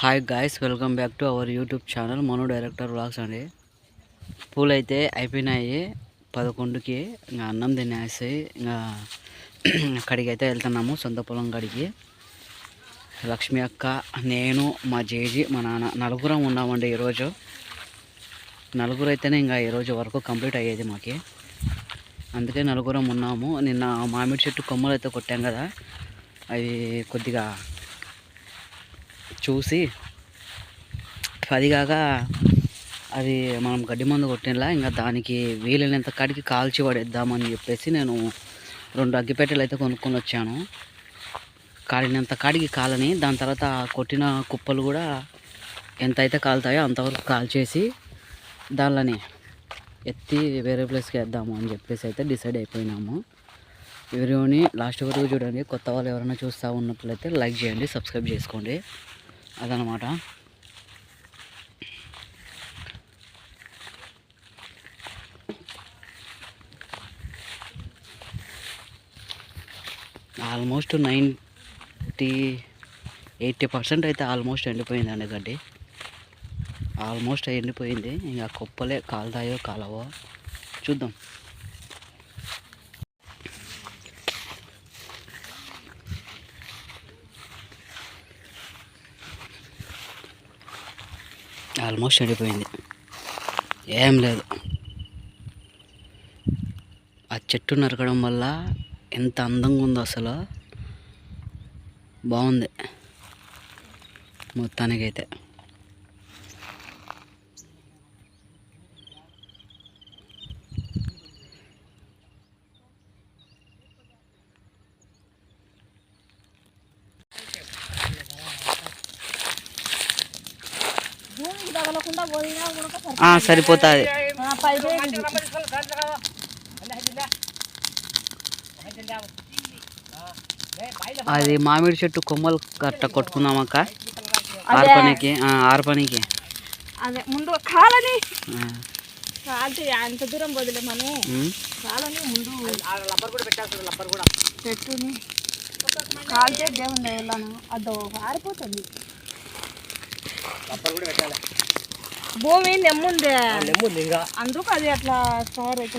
Hi guys welcome back to our YouTube channel Manu director vlogs అండి. పూలు అయితే అయిపోయినాయి పదకొండుకి ఇంకా అన్నం తినేసి ఇంకా అక్కడికి అయితే వెళ్తున్నాము సొంత పొలం కాడికి లక్ష్మి అక్క నేను మా జేజీ మా నాన్న నలుగురం ఉన్నామండి ఈరోజు. నలుగురు అయితేనే ఇంకా ఈరోజు వరకు కంప్లీట్ అయ్యేది మాకి. అందుకే నలుగురం ఉన్నాము. నిన్న మామిడి చెట్టు కొమ్మలు అయితే కొట్టాం కదా అవి కొద్దిగా చూసి అది కాక అది మనం గడ్డి మందు కొట్టినలా ఇంకా దానికి వీలైనంత కాడికి కాల్చి పడేద్దామని చెప్పేసి నేను రెండు అగ్గిపెట్టెలు అయితే కొనుక్కొని వచ్చాను. కాలినంత కాడికి కాలని దాని తర్వాత కొట్టిన కుప్పలు కూడా ఎంత అయితే కాలుతాయో అంతవరకు కాల్చేసి దానిని ఎత్తి వేరే ప్లేస్కి వేద్దాము అని చెప్పేసి అయితే డిసైడ్ అయిపోయినాము. వీడియోని లాస్ట్ వరకు చూడండి. కొత్త వాళ్ళు ఎవరైనా చూస్తూ ఉన్నట్లయితే లైక్ చేయండి సబ్స్క్రైబ్ చేసుకోండి. అదనమాట. ఆల్మోస్ట్ నైంటీ ఎయిటీ పర్సెంట్ అయితే ఆల్మోస్ట్ ఎండిపోయిందండి గడ్డి. ఆల్మోస్ట్ ఎండిపోయింది. ఇంకా కుప్పలే కాలుతాయో కాలవో చూద్దాం. ఆల్మోస్ట్ ఎండిపోయింది ఏం లేదు. ఆ చెట్టు నరకడం వల్ల ఎంత అందంగా ఉందో అసలు. బాగుంది. మొత్తానికైతే భూమికి తగలకుండా పోయినా కూడా సరి- ఆ, సరిపోతుంది. అది మామిడి చెట్టు కొమ్మలు కట్ట కొట్టుకుందామక్క. ఆర్పనికి ఆ, ఆర్పనికి అదే ముందు కాలని. ఆ, కాల్చి అంత దూరం వదిలే మనం. కాలని ముందు. పెట్టుని. కాల్చే దేవుని వెళ్ళాను అదో ఆరిపోతుంది. భూమి నెమ్ముందే. అందుకు అది అట్లా స్టోర్ అవుతుంది.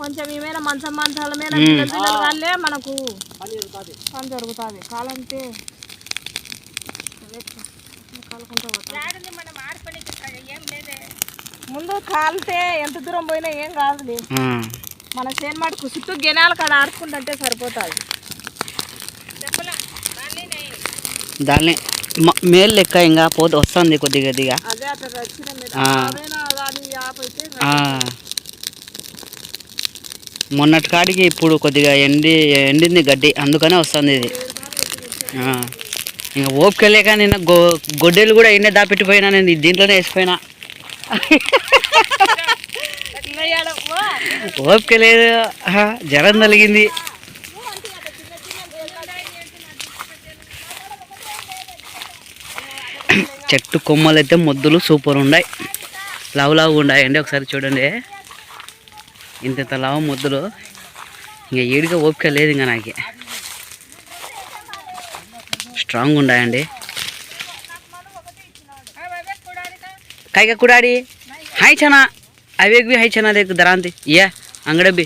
కొంచెం ఏమైనా మంచం మంచాల మీద. పిల్లలు వాళ్ళే మనకు. పని జరుగుతుంది. కాలంటే ముందు కాలితే ఎంత దూరం పోయినా ఏం కాదులే. మన చేను మటుకు చుట్టూ గెనాలు కాడ ఆడుకుంటుంటే సరిపోతుంది. దాన్ని. మేలు లెక్క ఇంకా పోతే వస్తుంది కొద్ది కొద్దిగా. మొన్నటి కాడికి ఇప్పుడు కొద్దిగా ఎండి ఎండింది గడ్డి అందుకనే వస్తుంది ఇది. ఇంకా ఓపిక లేక నిన్న గొ గొడ్డెలు కూడా ఎన్నే దాపెట్టిపోయినా నేను దీంట్లోనే వేసిపోయినా. ఓపిక లేదు. జ్వరం తలిగింది. చెట్టు కొమ్మలు అయితే మొద్దులు సూపర్ ఉన్నాయి లావు లావు ఉన్నాయండి ఒకసారి చూడండి. ఇంత లావు మొద్దులు. ఇంకా ఏడిగా ఓపిక లేదు ఇంకా నాకు. స్ట్రాంగ్ ఉన్నాయండి కాయగా కుడాడి? హాయ్ చనా. అవేగ్వి హాయ్ చనా దేకు దరాంతి ఏ అంగడబ్బి.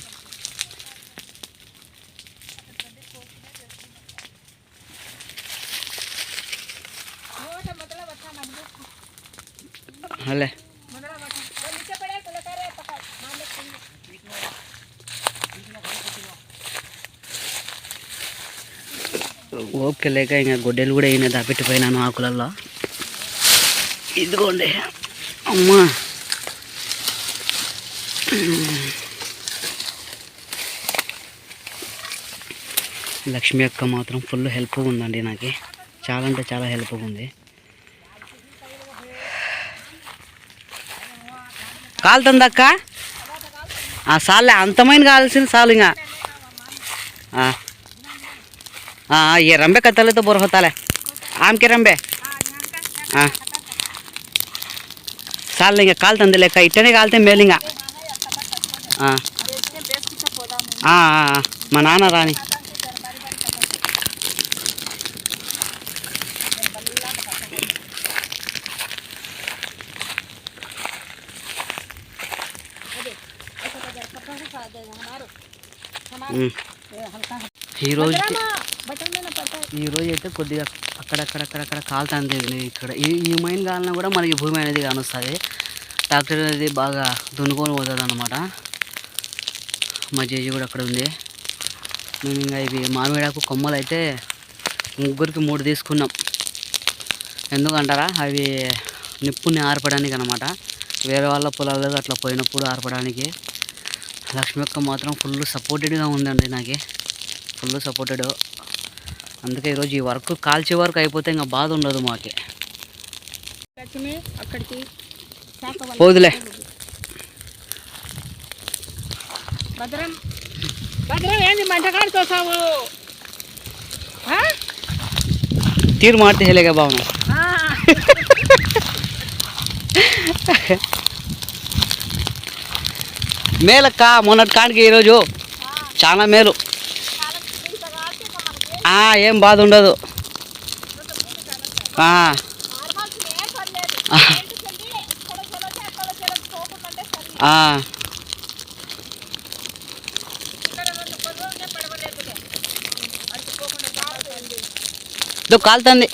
లేక ఇంకా గొడ్డలు కూడా అయినా దాపెట్టిపోయినాను ఆకులల్లో. ఇదిగోండి. అమ్మా. లక్ష్మి అక్క మాత్రం ఫుల్ హెల్ప్ ఉందండి నాకు. చాలా అంటే చాలా హెల్ప్ ఉంది. కాలుతుందక్క అక్క? సాలే అంతమైన కావాల్సింది సాలు ఇంకా. ಹಾಂ ಈ ರಂಬೆ ಕತ್ತಲಿದ್ದು ಬರೋ ಹೊತ್ತಾಲೆ ಆಮ್ಕೆ ರಂಬೆ ಹಾಂ ಕಾಲಿಂಗ ಕಾಲು ತಂದೆ ಲೆಕ್ಕ ಇಟ್ಟನೆ ಕಾಲ್ತೆ ಮೇಲಿಂಗ ಹಾಂ ಹಾಂ ಹಾಂ మా నాన్న రాని ఈరోజు ఈరోజు ఈ రోజు అయితే కొద్దిగా అక్కడక్కడక్కడక్కడ కాలుతుంది ఇక్కడ. ఈ ఈ మైన్ కాలినా కూడా మనకి భూమి అనేది కానొస్తుంది. ట్రాక్టర్ అనేది బాగా దున్నుకొని పోతుంది అనమాట మా జేజీ కూడా అక్కడ ఉంది. మేము ఇంకా ఇవి మామిడాకు కొమ్మలు అయితే ముగ్గురికి మూడు తీసుకున్నాం. ఎందుకంటారా? అవి నిప్పుని ఆర్పడానికి అనమాట వేరే వాళ్ళ పొలాల్లో అట్లా పోయినప్పుడు ఆర్పడానికి. లక్ష్మి యొక్క మాత్రం ఫుల్ సపోర్టెడ్గా ఉందండి నాకు. ఫుల్ సపోర్టెడ్ అందుకే ఈరోజు ఈ వర్క్ కాల్చే వరకు అయిపోతే ఇంకా బాధ ఉండదు మాకి. పోదులే. భద్రం. భద్రం ఏంది మంట కాడుతోసావు తీరు మాడితే హేలేగా బాగున్నా మేలక్క మొన్నటి కాడికి ఈరోజు చాలా మేలు. ఏం బాధ ఉండదు. కాలుతుంది.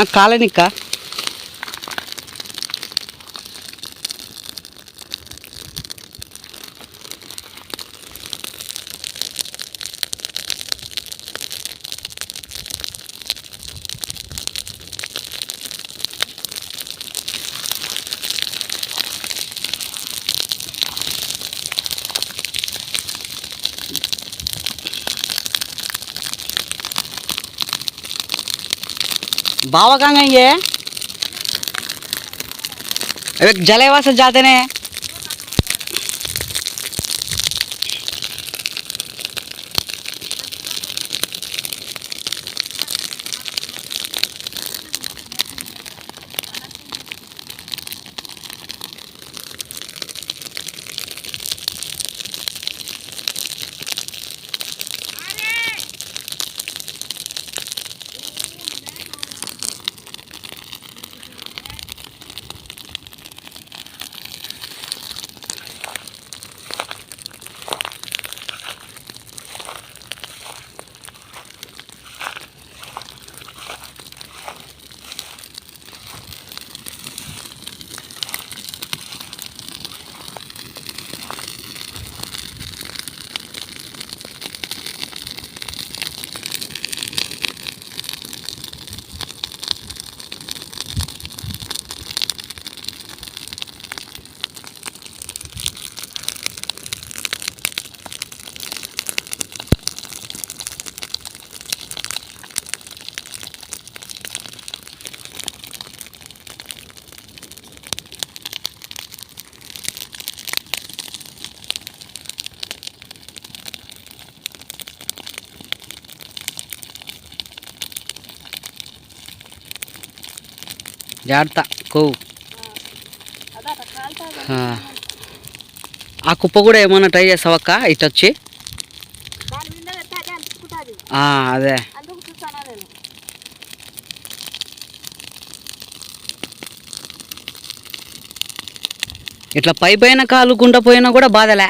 నాకు बाबा कहाँ गई है? जलेवा से जाते ने జాగ్రత్త కో ఆ కుప్ప కూడా ఏమన్నా ట్రై చేస్తావక్క ఇటు వచ్చి. దాని మీద పెడితే అదే. ఇట్లా పై పైన కాలుకుంటా పోయినా కూడా బాధలే.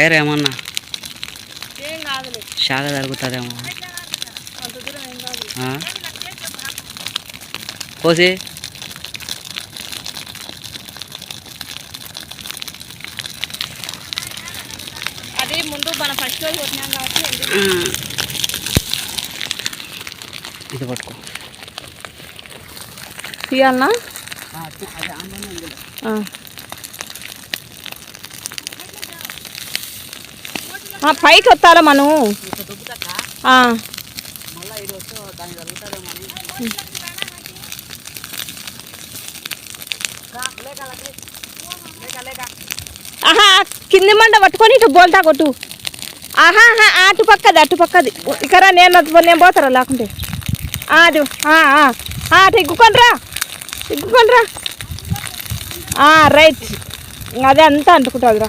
వైర్ ఏమన్నా షాగ జరుగుతుందేమో? కోసి. అది ముందు మన ఫస్ట్ రోజు కొట్టినాం కాబట్టి ఎందుకు? ఇది పట్టుకో. తీయాలనా? పైకి వస్తారా మనం? ఆహా కింది మండ పట్టుకొని ఇటు బోల్తా కొట్టు. ఆహా అటు పక్కది అటు పక్కది. ఇక్కడ నేను నేను పోతారా లేకుంటే? అది ఆ, అటు రైట్. అదే అంతా అంటుకుంటుందిరా.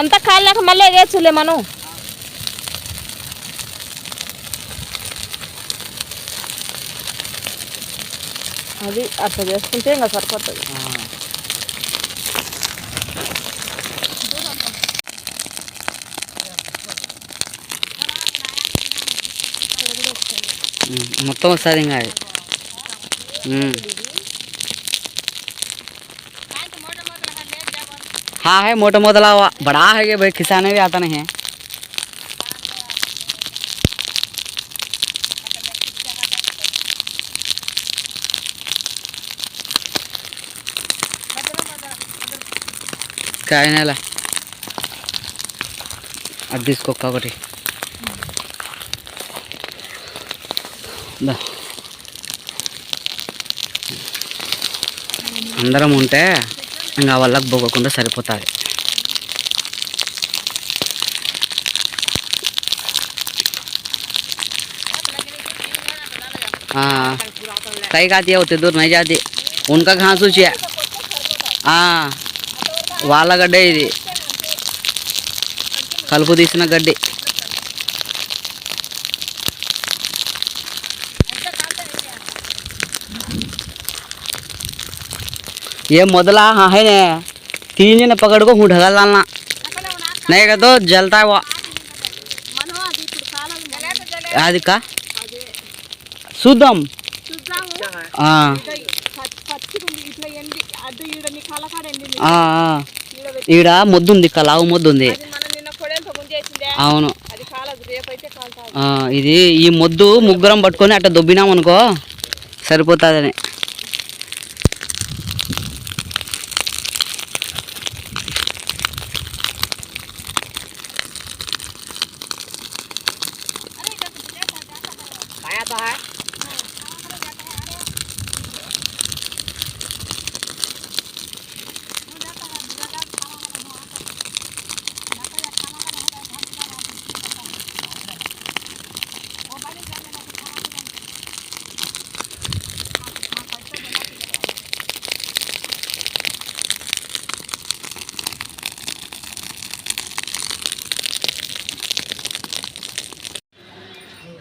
అంతా కాలినాక మళ్ళీ ఎగేచ్చులే మనం. అది అట్లా చేసుకుంటే ఇంకా సరిపోతుంది. మొత్తం వస్తుంది ఇంకా అది. हाँ है मोटा मोटला हुआ बड़ा है ये भाई किसाने भी आता नहीं है కాయనేలా అది తీసుకోక్క ఒకటి దా. అందరం ఉంటే ఇంకా వాళ్ళకి పోగకుండా సరిపోతుంది हाँ कई खाती है होते दूर नहीं जाती उनका घास ऊँची है हाँ వాళ్ళ గడ్డ ఇది కలుపు తీసిన గడ్డి ये मोदला हाँ है ने तीन जने पकड़ को हूँ ढगल डालना नहीं का तो जलता है वो అది కా చూద్దాం ఆ, ఆ, ఆ. ఈడ మొద్దు ఉంది ఇక్కడ లావు మొద్దు ఉంది అవును అది కాలదు రేపైతే కాలుతా ఆ, ఇది ఈ మొద్దు ముగ్గురం పట్టుకొని అట్లా దొబ్బినాం అనుకో సరిపోతుందని Bar.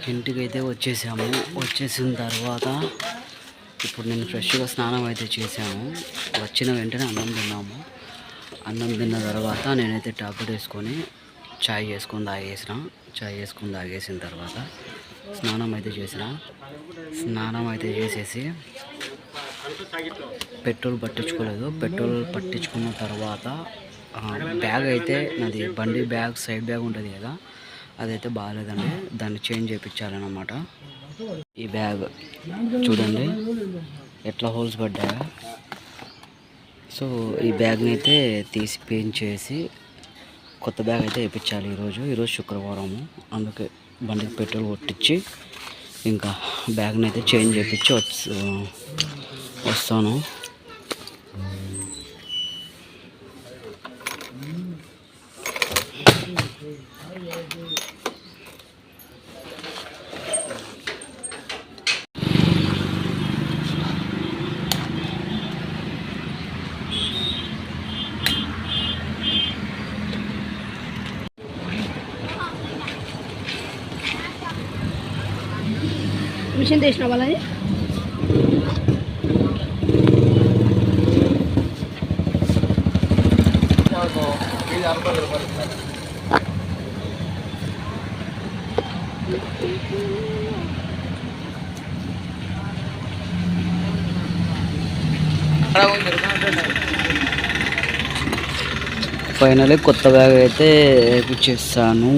అయితే వచ్చేసాము. వచ్చేసిన తర్వాత ఇప్పుడు నేను ఫ్రెష్గా స్నానం అయితే చేశాము వచ్చిన వెంటనే అన్నం తిన్నాము. అన్నం తిన్న తర్వాత నేనైతే టాబ్లెట్ వేసుకొని చాయ్ చేసుకొని తాగేసిన. చాయ్ చేసుకొని తాగేసిన తర్వాత స్నానం అయితే చేసిన. స్నానం అయితే చేసేసి పెట్రోల్ పట్టించుకోలేదు. పెట్రోల్ పట్టించుకున్న తర్వాత బ్యాగ్ అయితే నాది బండి బ్యాగ్ సైడ్ బ్యాగ్ ఉంటుంది కదా అదైతే బాగాలేదండి. దాన్ని చేంజ్ చేయించాలన్నమాట ఈ బ్యాగ్ చూడండి. ఎట్లా హోల్స్ పడ్డాయా? సో ఈ బ్యాగ్ని అయితే తీసి పెయింట్ చేసి కొత్త బ్యాగ్ అయితే వేయించాలి ఈరోజు. ఈరోజు శుక్రవారము. అందుకే బండికి పెట్రోల్ కొట్టించి ఇంకా బ్యాగ్ని అయితే చేంజ్ చేయించి వస్తాను. మిషన్ తీసిన వాళ్ళని? ఫైనల్ కొత్త బ్యాగ్ అయితే వేయించేస్తాను